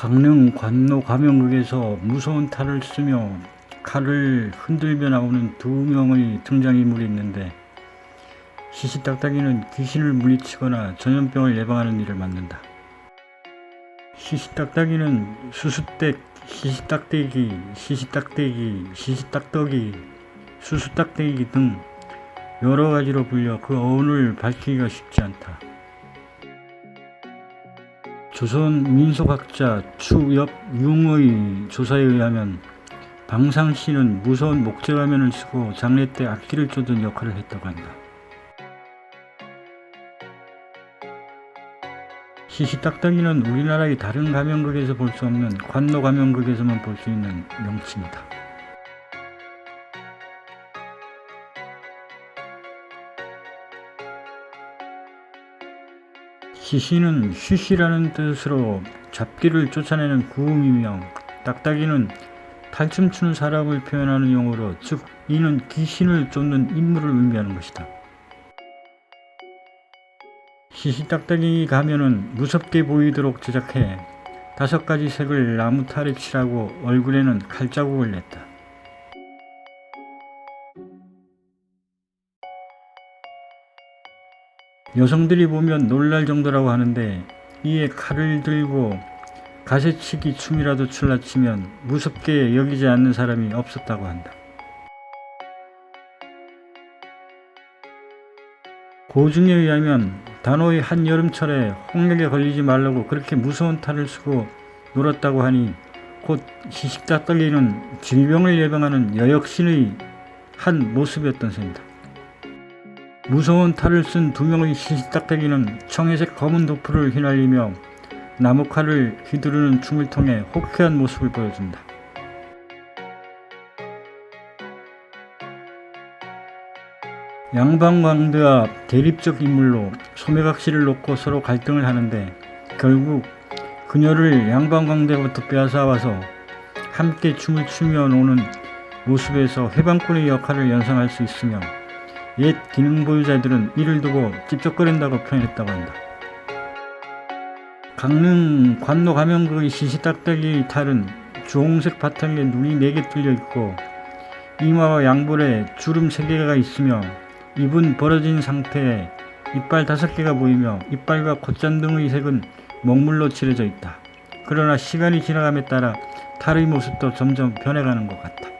강릉 관로 가면극에서 무서운 탈을 쓰며 칼을 흔들며 나오는 두 명의 등장인물이 있는데 시시딱딱이는 귀신을 물리치거나 전염병을 예방하는 일을 맡는다. 시시딱딱이는 수수댁, 시시딱대기, 시시딱대기, 시시딱떡이, 수수딱대기 등 여러 가지로 불려 그 어원을 밝히기가 쉽지 않다. 조선 민속학자 추엽 융의 조사에 의하면 방상 씨는 무서운 목재가면을 쓰고 장례 때 악기를 쫓는 역할을 했다고 한다. 시시딱딱이는 우리나라의 다른 가면극에서 볼 수 없는 관노 가면극에서만 볼 수 있는 명칭이다. 시시는 쉬쉬라는 뜻으로 잡기를 쫓아내는 구음이며 딱딱이는 탈춤 추는 사람을 표현하는 용어로 즉 이는 귀신을 쫓는 인물을 의미하는 것이다. 시시딱딱이 가면은 무섭게 보이도록 제작해 다섯 가지 색을 나무 탈에 칠하고 얼굴에는 칼자국을 냈다. 여성들이 보면 놀랄 정도라고 하는데 이에 칼을 들고 가세치기 춤이라도 출라 치면 무섭게 여기지 않는 사람이 없었다고 한다. 고증에 의하면 단호의 한 여름철에 홍역에 걸리지 말라고 그렇게 무서운 탈을 쓰고 놀았다고 하니 곧 시식딱딱이는 질병을 예방하는 여역신의 한 모습이었던 셈이다. 무서운 탈을 쓴 두 명의 시시딱딱이는 청회색 검은 도프를 휘날리며 나무 칼을 휘두르는 춤을 통해 호쾌한 모습을 보여준다. 양방광대와 대립적 인물로 소매각시를 놓고 서로 갈등을 하는데 결국 그녀를 양방광대부터 빼앗아와서 함께 춤을 추며 노는 모습에서 해방꾼의 역할을 연상할 수 있으며 옛 기능 보유자들은 이를 두고 찝쩍거린다고 표현했다고 한다. 강릉 관로 가면극의 시시딱딱이의 탈은 주홍색 바탕에 눈이 4개 뚫려 있고 이마와 양볼에 주름 3개가 있으며 입은 벌어진 상태에 이빨 5개가 보이며 이빨과 콧잔 등의 색은 먹물로 칠해져 있다. 그러나 시간이 지나감에 따라 탈의 모습도 점점 변해가는 것 같다.